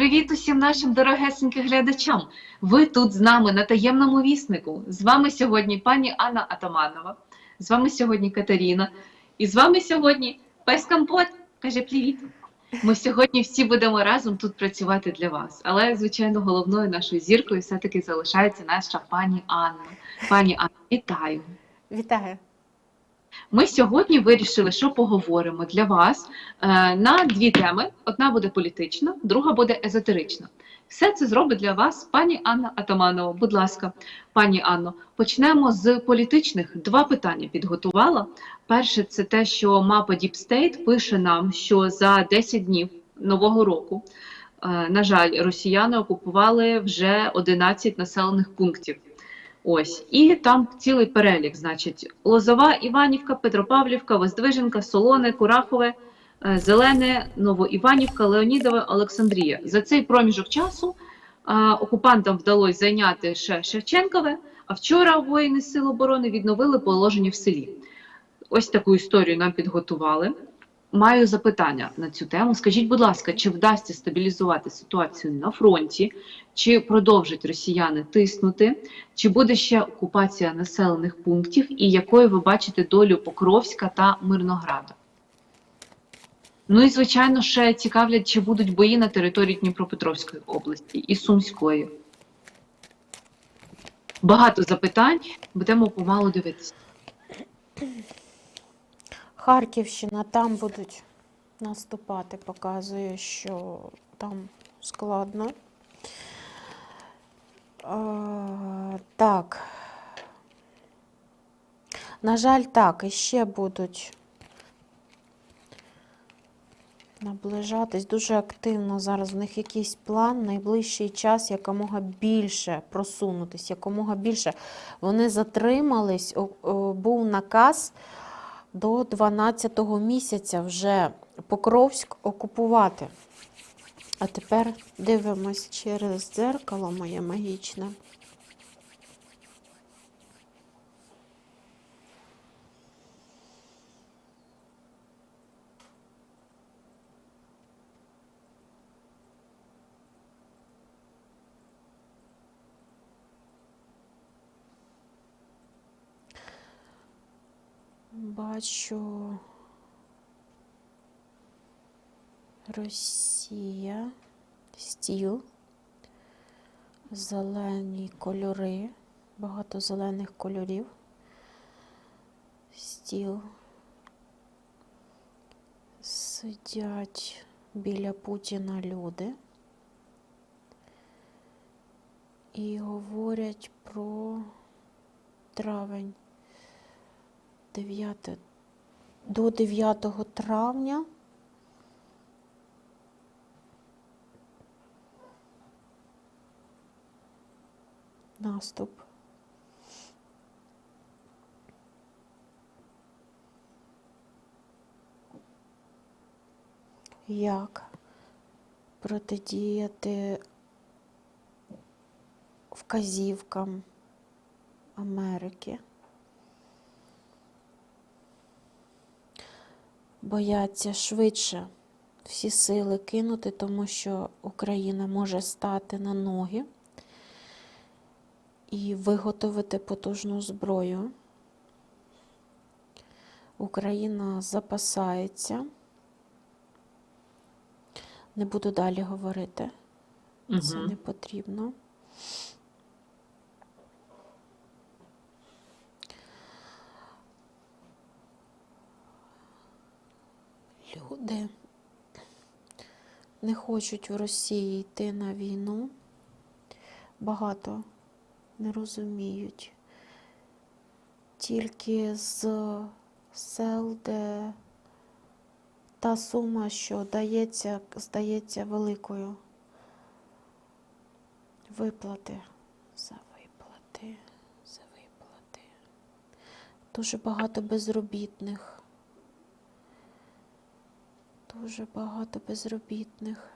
Привіт усім нашим дорогесеньким глядачам. Ви тут з нами на таємному віснику. З вами сьогодні пані Анна Атаманова, з вами сьогодні Катерина, і з вами сьогодні пес Компот. Каже привіт. Ми сьогодні всі будемо разом тут працювати для вас. Але, звичайно, головною нашою зіркою все-таки залишається наша пані Анна. Пані Анна, вітаю. Вітаю. Ми сьогодні вирішили, що поговоримо для вас е, на дві теми: одна буде політична, друга буде езотерична. Все це зробить для вас пані Анна Атаманова. Будь ласка, пані Анно, почнемо з політичних. Два питання підготувала. Перше, це те, що мапа Deep State пише нам, що за 10 днів нового року, е, на жаль, росіяни окупували вже 11 населених пунктів. Ось, і там цілий перелік, значить, Лозова, Іванівка, Петропавлівка, Воздвиженка, Солоне, Курахове, е, Зелене, Новоіванівка, Леонідове, Олександрія. За цей проміжок часу е, окупантам вдалося зайняти ще Шевченкове, а вчора воїни Сил оборони відновили положення в селі. Ось таку історію нам підготували. Маю запитання на цю тему. Скажіть, будь ласка, чи вдасться стабілізувати ситуацію на фронті, чи продовжать росіяни тиснути, чи буде ще окупація населених пунктів, і якою ви бачите долю Покровська та Мирнограда? Ну і звичайно, ще цікавлять, чи будуть бої на території Дніпропетровської області і Сумської. Багато запитань, будемо помалу дивитися. Харківщина, там будуть наступати, показує, що там складно. А, так. На жаль, так, і ще будуть наближатись дуже активно. Зараз в них якийсь план, найближчий час якомога більше просунутись, якомога більше. Вони затримались, був наказ до 12-го місяця вже Покровськ окупувати. А тепер дивимось через дзеркало моє магічне. Бачу Росія, стіл, зелені кольори, багато зелених кольорів. Стіл. Сидять біля Путіна люди і говорять про травень. 9, до 9 травня наступ. Як протидіяти вказівкам Америки? Бояться швидше всі сили кинути, тому що Україна може стати на ноги і виготовити потужну зброю. Україна запасається. Не буду далі говорити. Це не потрібно. Люди не хочуть в Росії йти на війну. Багато не розуміють. Тільки з сел, де та сума, що дається, здається великою. Виплати за виплати, за виплати. Дуже багато безробітних дуже багато безробітних.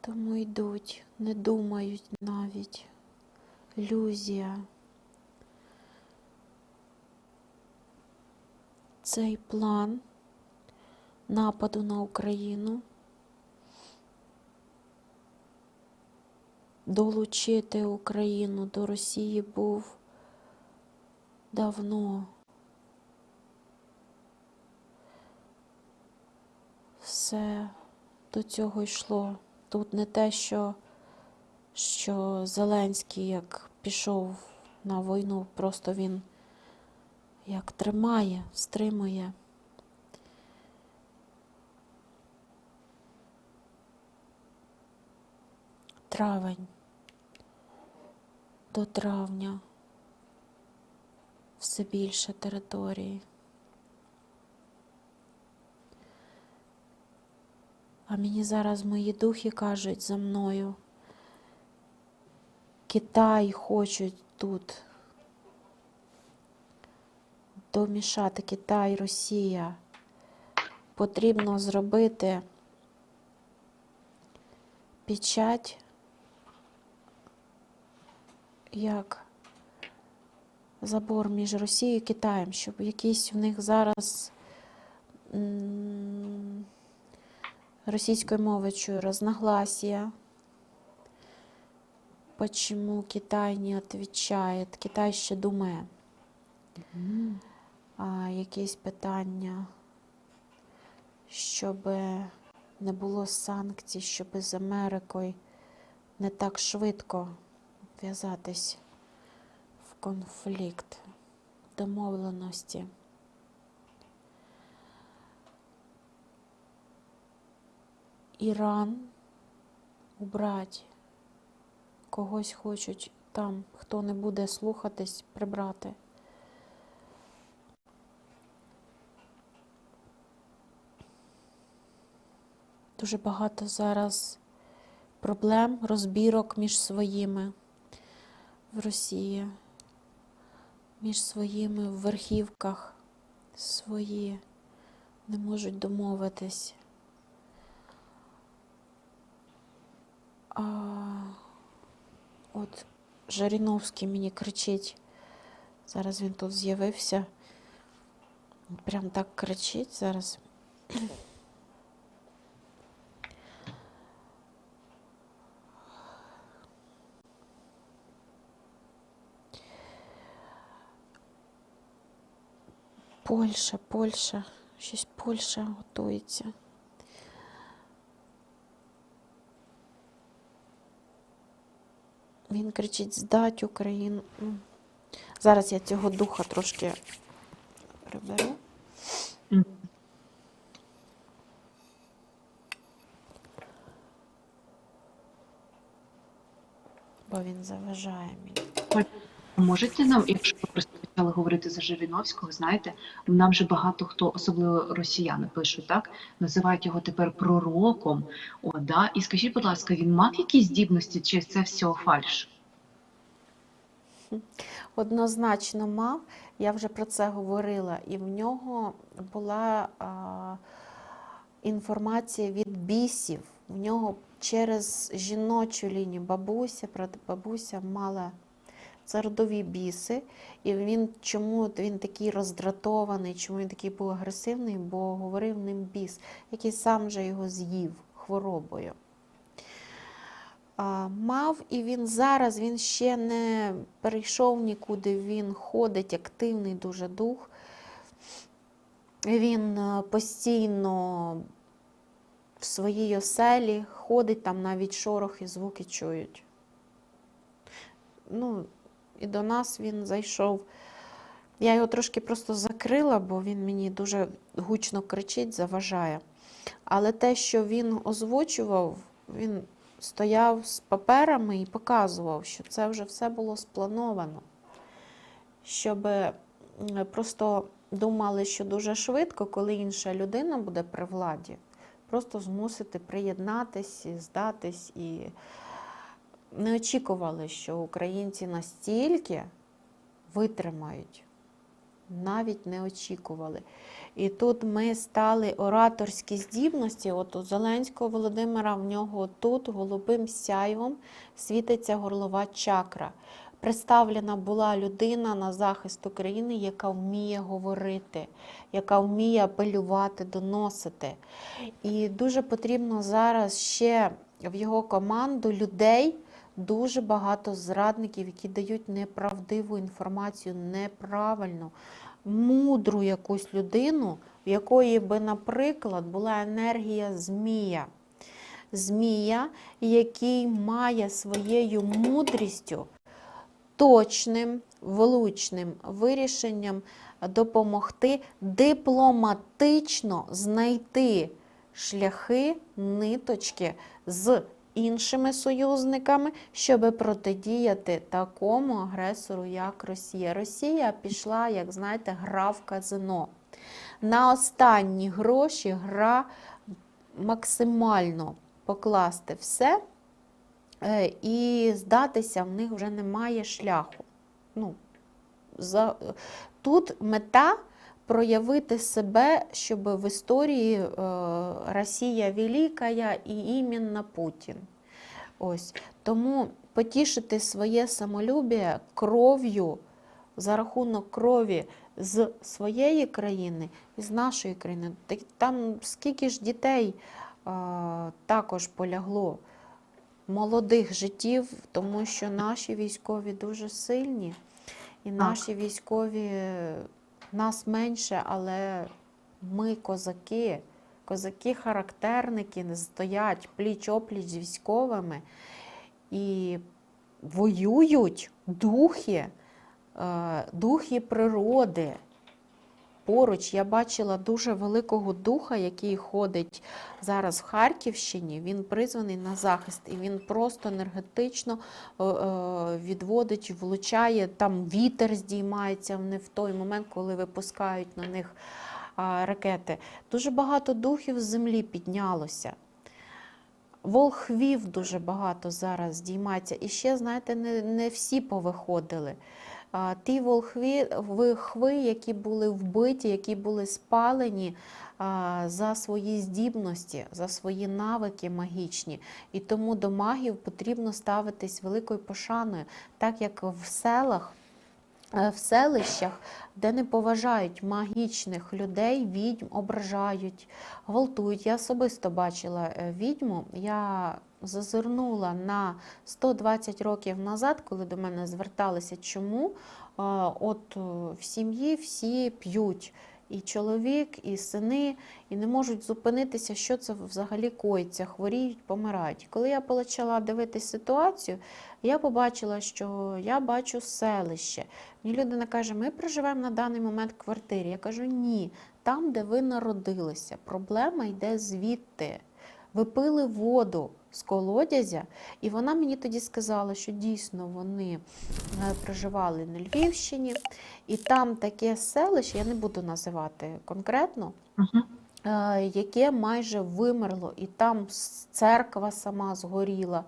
Тому йдуть, не думають навіть. Ілюзія. Цей план нападу на Україну долучити Україну до Росії був давно. Все до цього йшло. Тут не те, що, що Зеленський як пішов на війну, просто він як тримає, стримує. Травень до травня все більше території. А мені зараз мої духи кажуть за мною. Китай хочуть тут домішати Китай, Росія. Потрібно зробити печать як забор між Росією і Китаєм, щоб якісь в них зараз м, російською мовою чую разногласия. Почему Китай не отвечает? Китай ще думає. А, якісь питання, щоб не було санкцій, щоб з Америкою не так швидко в'язатись в конфлікт домовленості. Іран убрать. Когось хочуть там, хто не буде слухатись, прибрати. Дуже багато зараз проблем, розбірок між своїми в Росії, між своїми в верхівках свої не можуть домовитись. А от Жаріновський мені кричить. Зараз він тут з'явився. Прям так кричить зараз. Польща, Польща, щось Польща готується. Він кричить здать Україну. Ну, Зараз я цього духа трошки приберу. Бо він заважає мені. Можете нам, якщо почали говорити за Жириновського, знаєте, нам же багато хто, особливо росіяни, пишуть так, називають його тепер пророком. О, да? І скажіть, будь ласка, він мав якісь здібності, чи це все фальш? Однозначно мав, я вже про це говорила, і в нього була а, інформація від бісів. В нього через жіночу лінію бабуся, бабуся мала це родові біси, і він чому він такий роздратований, чому він такий був агресивний, бо говорив ним біс, який сам же його з'їв хворобою. Мав, і він зараз він ще не перейшов нікуди, він ходить активний дуже дух. Він е, постійно в своїй оселі ходить, там навіть шорохи, звуки чують. Ну, і до нас він зайшов. Я його трошки просто закрила, бо він мені дуже гучно кричить, заважає. Але те, що він озвучував, він стояв з паперами і показував, що це вже все було сплановано. Щоб просто думали, що дуже швидко, коли інша людина буде при владі, просто змусити приєднатись, здатись і не очікували, що українці настільки витримають. Навіть не очікували. І тут ми стали ораторські здібності. От у Зеленського Володимира в нього тут голубим сяйвом світиться горлова чакра. Представлена була людина на захист України, яка вміє говорити, яка вміє апелювати, доносити. І дуже потрібно зараз ще в його команду людей дуже багато зрадників, які дають неправдиву інформацію, неправильну, мудру якусь людину, в якої би, наприклад, була енергія змія. Змія, який має своєю мудрістю точним, влучним вирішенням допомогти дипломатично знайти шляхи, ниточки з іншими союзниками, щоб протидіяти такому агресору, як Росія. Росія пішла, як знаєте, гра в казино. На останні гроші гра максимально покласти все е, і здатися в них вже немає шляху. Ну, за... Тут мета проявити себе, щоб в історії е, Росія велика і іменно Путін. Ось. Тому потішити своє самолюбие кров'ю за рахунок крові з своєї країни і з нашої країни. Там скільки ж дітей е, також полягло молодих життів, тому що наші військові дуже сильні, і наші військові нас менше, але ми козаки. Козаки-характерники не стоять пліч-опліч з військовими і воюють духи, е, духи природи. Поруч я бачила дуже великого духа, який ходить зараз в Харківщині. Він призваний на захист, і він просто енергетично е, е, відводить, влучає. Там вітер здіймається не в той момент, коли випускають на них ракети. Дуже багато духів з землі піднялося. Волхвів дуже багато зараз здіймається. І ще, знаєте, не, не всі повиходили. Ті волхві, вихви, які були вбиті, які були спалені за свої здібності, за свої навики магічні. І тому до магів потрібно ставитись великою пошаною, так як в селах. е, В селищах, де не поважають магічних людей, відьм ображають, гвалтують. Я особисто бачила е, відьму. Я зазирнула на 120 років назад, коли до мене зверталися, чому от е, в сім'ї всі п'ють. І чоловік, і сини, і не можуть зупинитися, що це взагалі коїться, хворіють, помирають. Коли я почала дивитися ситуацію, я побачила, що я бачу селище. Мені людина каже, ми проживаємо на даний момент в квартирі. Я кажу, ні, там, де ви народилися. Проблема йде звідти. Ви пили воду з колодязя, і вона мені тоді сказала, що дійсно вони е, проживали на Львівщині, і там таке селище, я не буду називати конкретно, е, яке майже вимерло, і там церква сама згоріла.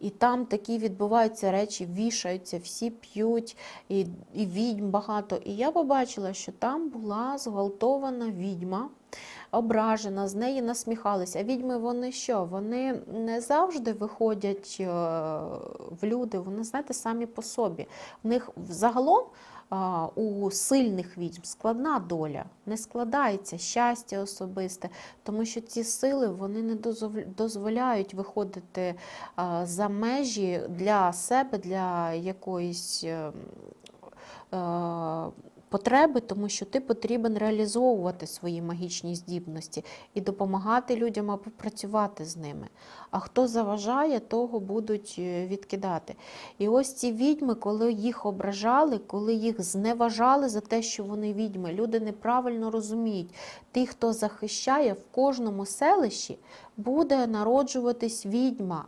І там такі відбуваються речі, вішаються, всі п'ють, і, і відьм багато. І я побачила, що там була зґвалтована відьма, ображена, з неї насміхалися. Відьми вони що? Вони не завжди виходять е, в люди, вони, знаєте, самі по собі. В них загалом а, у сильних відьм складна доля, не складається щастя особисте, тому що ці сили вони не дозволяють виходити за межі для себе, для якоїсь. Потреби, тому що ти потрібен реалізовувати свої магічні здібності і допомагати людям або працювати з ними. А хто заважає, того будуть е, відкидати. І ось ці відьми, коли їх ображали, коли їх зневажали за те, що вони відьми, люди неправильно розуміють. Ті, хто захищає, в кожному селищі буде народжуватись відьма,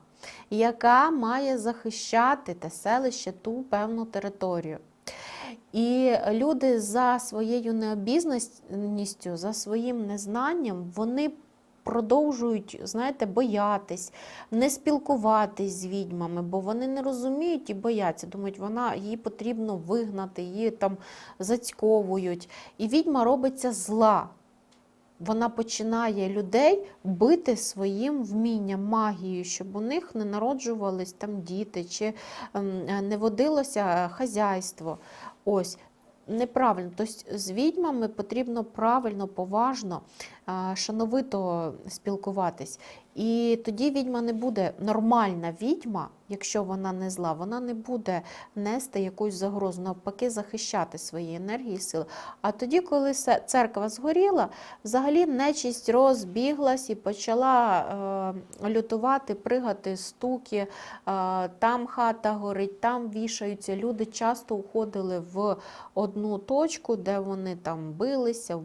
яка має захищати те селище, ту певну територію. І люди за своєю необізнаністю, за своїм незнанням, вони продовжують, знаєте, боятись, не спілкуватись з відьмами, бо вони не розуміють і бояться. Думають, вона її потрібно вигнати, її там зацьковують. І відьма робиться зла. Вона починає людей бити своїм вмінням, магією, щоб у них не народжувались там діти, чи ем, не водилося хазяйство. Ось. Неправильно, тобто з відьмами потрібно правильно, поважно, шановито спілкуватись. І тоді відьма не буде нормальна відьма, якщо вона не зла, вона не буде нести якусь загрозу, навпаки, захищати свої енергії і сили. А тоді, коли церква згоріла, взагалі нечисть розбіглась і почала е, лютувати, пригати, стуки. Е, там хата горить, там вішаються. Люди часто уходили в одну точку, де вони там билися,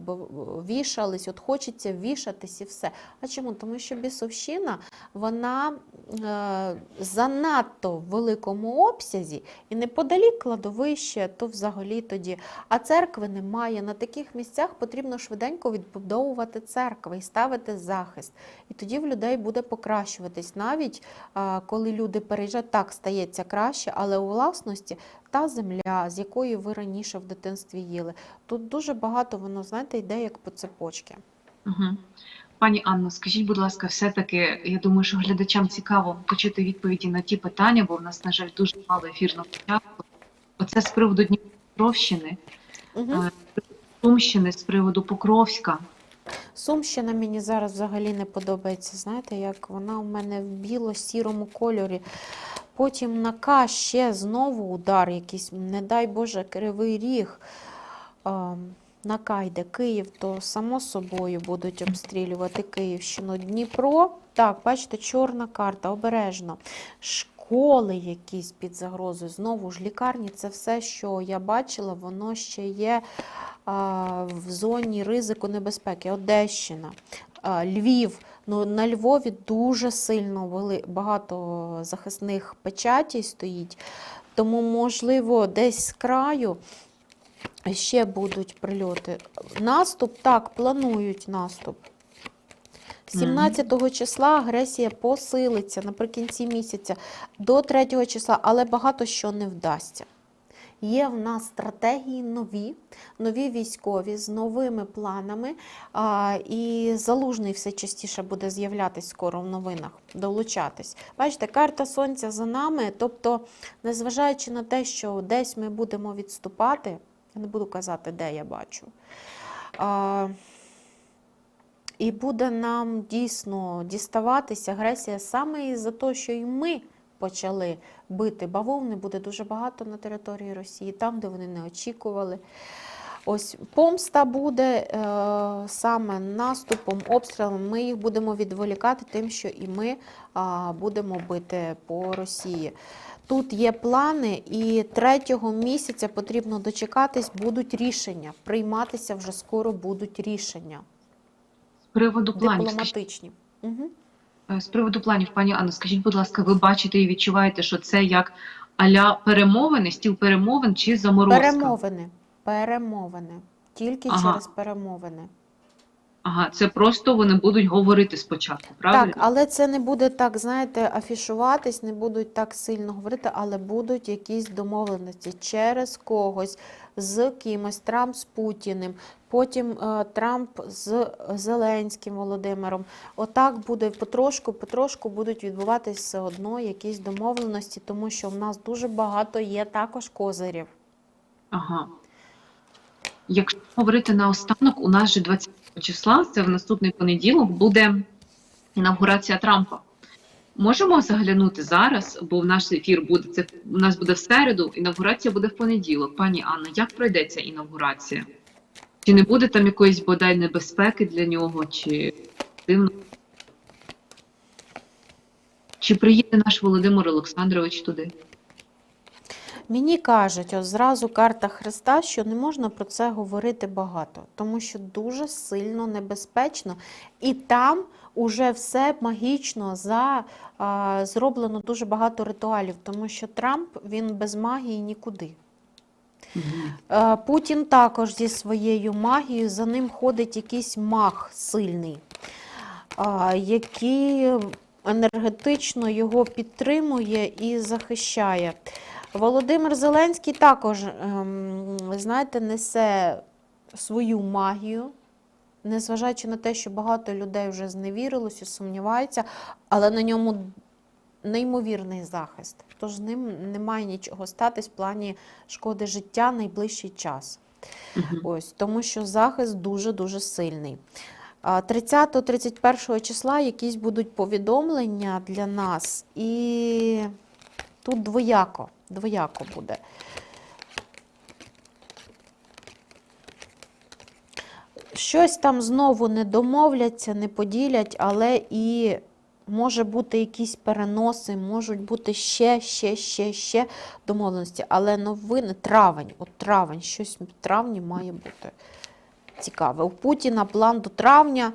вішались. От хочеться вішатись і все. А чому? Тому що бісовщина вона е, занадто в великому обсязі і неподалік кладовище, то взагалі тоді. А церкви немає. На таких місцях потрібно швиденько відбудовувати церкви і ставити захист. І тоді в людей буде покращуватись. Навіть коли люди переїжджають, так стається краще, але у власності та земля, з якої ви раніше в дитинстві їли. Тут дуже багато воно, знаєте, йде як по цепочці. Угу. Пані Анно, скажіть, будь ласка, все-таки, я думаю, що глядачам цікаво почути відповіді на ті питання, бо в нас, на жаль, дуже мало ефірного часу. Оце з приводу Дніпровщини, Угу. е, Сумщини, з приводу Покровська. Сумщина мені зараз взагалі не подобається. Знаєте, як вона у мене в біло-сірому кольорі. Потім на К ще знову удар якийсь, не дай Боже, кривий ріг. На К йде Київ, то само собою будуть обстрілювати Київщину. Дніпро, так, бачите, чорна карта, обережно. Школи якісь під загрозою. Знову ж лікарні, це все, що я бачила, воно ще є а, в зоні ризику небезпеки. Одещина, а, Львів. Ну, на Львові дуже сильно вели, багато захисних печатей стоїть, тому, можливо, десь з краю ще будуть прильоти. Наступ, так, планують наступ. 17 числа агресія посилиться наприкінці місяця до 3 числа, але багато що не вдасться. Є в нас стратегії нові, нові військові з новими планами. А, і залужний все частіше буде з'являтись скоро в новинах, долучатись. Бачите, карта сонця за нами. Тобто, незважаючи на те, що десь ми будемо відступати, я не буду казати, де я бачу. А, і буде нам дійсно діставатися агресія саме із-за того, що і ми почали бити бавовни, буде дуже багато на території Росії, там, де вони не очікували. Ось помста буде е, саме наступом, обстрілом. Ми їх будемо відволікати тим, що і ми а, будемо бити по Росії. Тут є плани, і третього місяця потрібно дочекатись, будуть рішення. Прийматися вже скоро будуть рішення З приводу планів, дипломатичні. Угу. з приводу планів, пані Анно, скажіть, будь ласка, ви бачите і відчуваєте, що це як аля перемовини, стіл перемовин чи заморозка? Перемовини. Перемовини. Тільки Ага. через перемовини. Ага, це просто вони будуть говорити спочатку, правильно? Так, але це не буде так, знаєте, афішуватись, не будуть так сильно говорити, але будуть якісь домовленості через когось, з кимось, Трамп з Путіним, потім е, Трамп з Зеленським Володимиром. Отак буде потрошку, потрошку будуть відбуватись все одно якісь домовленості, тому що в нас дуже багато є також козирів. Ага. Якщо говорити наостанок, у нас же 20 числа, це в наступний понеділок, буде інавгурація Трампа. Можемо заглянути зараз, бо в наш ефір буде це у нас буде в середу, інавгурація буде в понеділок. Пані Анна, як пройде ця інавгурація? Чи не буде там якоїсь бодай небезпеки для нього, чи дивно? Чи приїде наш Володимир Олександрович туди? Мені кажуть, от зразу карта Христа, що не можна про це говорити багато, тому що дуже сильно небезпечно, і там уже все магічно за, а, зроблено дуже багато ритуалів, тому що Трамп він без магії нікуди. Е, Путін також зі своєю магією, за ним ходить якийсь маг сильний, який енергетично його підтримує і захищає. Володимир Зеленський також, ем, ви знаєте, несе свою магію, незважаючи на те, що багато людей вже зневірилося, сумніваються, але на ньому неймовірний захист. Тож з ним немає нічого статись в плані шкоди життя найближчий час. Ось, тому що захист дуже-дуже сильний. 30-31 числа якісь будуть повідомлення для нас, і Тут двояко, двояко буде. Щось там знову не домовляться, не поділять, але і може бути якісь переноси, можуть бути ще, ще, ще, ще домовленості. Але новини травень, от травень, щось в травні має бути цікаве. У Путіна план до травня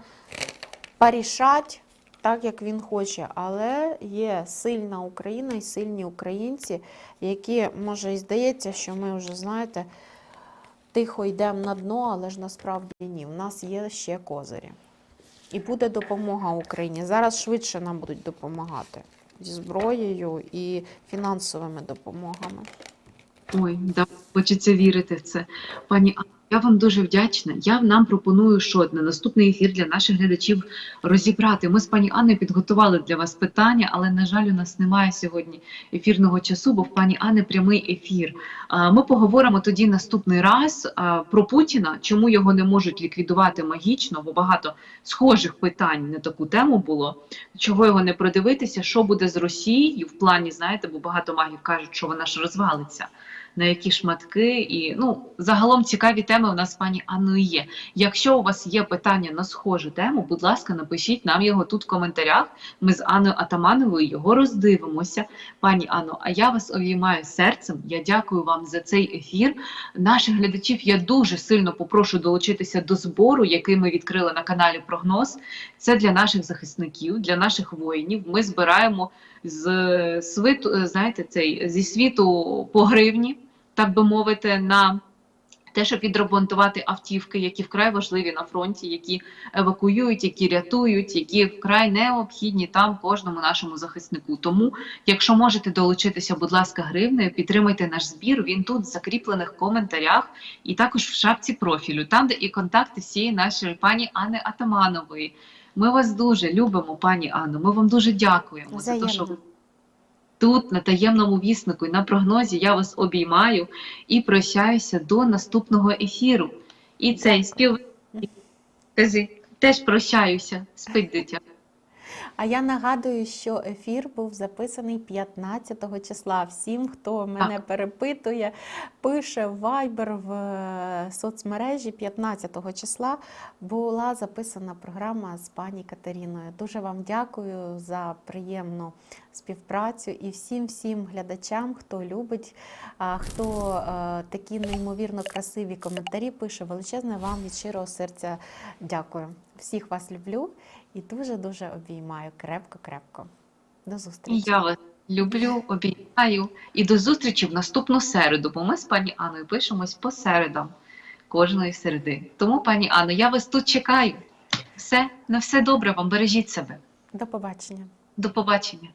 порішать так, як він хоче, але є сильна Україна і сильні українці, які, може, і здається, що ми вже, знаєте, тихо йдемо на дно, але ж насправді ні. У нас є ще козирі. І буде допомога Україні. Зараз швидше нам будуть допомагати зі зброєю і фінансовими допомогами. Ой, да, хочеться вірити в це. Пані я вам дуже вдячна. Я нам пропоную що на наступний ефір для наших глядачів розібрати. Ми з пані Анною підготували для вас питання, але на жаль, у нас немає сьогодні ефірного часу, бо в пані Анни прямий ефір. Ми поговоримо тоді наступний раз про Путіна, чому його не можуть ліквідувати магічно, бо багато схожих питань на таку тему було. Чого його не продивитися, що буде з Росією в плані, знаєте, бо багато магів кажуть, що вона ж розвалиться. На які шматки, і ну загалом цікаві теми у нас пані Анною є. Якщо у вас є питання на схожу тему, будь ласка, напишіть нам його тут в коментарях. Ми з Анною Атамановою його роздивимося. Пані Анно, а я вас обіймаю серцем. Я дякую вам за цей ефір. Наших глядачів я дуже сильно попрошу долучитися до збору, який ми відкрили на каналі Прогноз. Це для наших захисників, для наших воїнів. Ми збираємо з свиту, знаєте, цей зі світу по гривні, так би мовити, на те, щоб відремонтувати автівки, які вкрай важливі на фронті, які евакуюють, які рятують, які вкрай необхідні там кожному нашому захиснику. Тому, якщо можете долучитися, будь ласка, гривнею, підтримайте наш збір. Він тут в закріплених коментарях, і також в шапці профілю, там де і контакти всієї нашої пані Анни Атаманової. Ми вас дуже любимо, пані Анно. Ми вам дуже дякуємо за те, що ви тут, на таємному віснику і на прогнозі. Я вас обіймаю і прощаюся до наступного ефіру. І цей спів теж прощаюся. Спить дитя. А я нагадую, що ефір був записаний 15 числа. Всім, хто мене перепитує, пише в Viber в е, соцмережі 15 числа була записана програма з пані Катериною. Дуже вам дякую за приємну співпрацю і всім всім глядачам, хто любить, хто е, такі неймовірно красиві коментарі пише. Величезне вам від щирого серця дякую. Всіх вас люблю і дуже-дуже обіймаю крепко-крепко. До зустрічі. я вас люблю, обіймаю. І до зустрічі в наступну середу, бо ми з пані Анною пишемось по середам кожної середи. Тому, пані Анно, я вас тут чекаю. Все, на все добре вам, бережіть себе. До побачення. До побачення.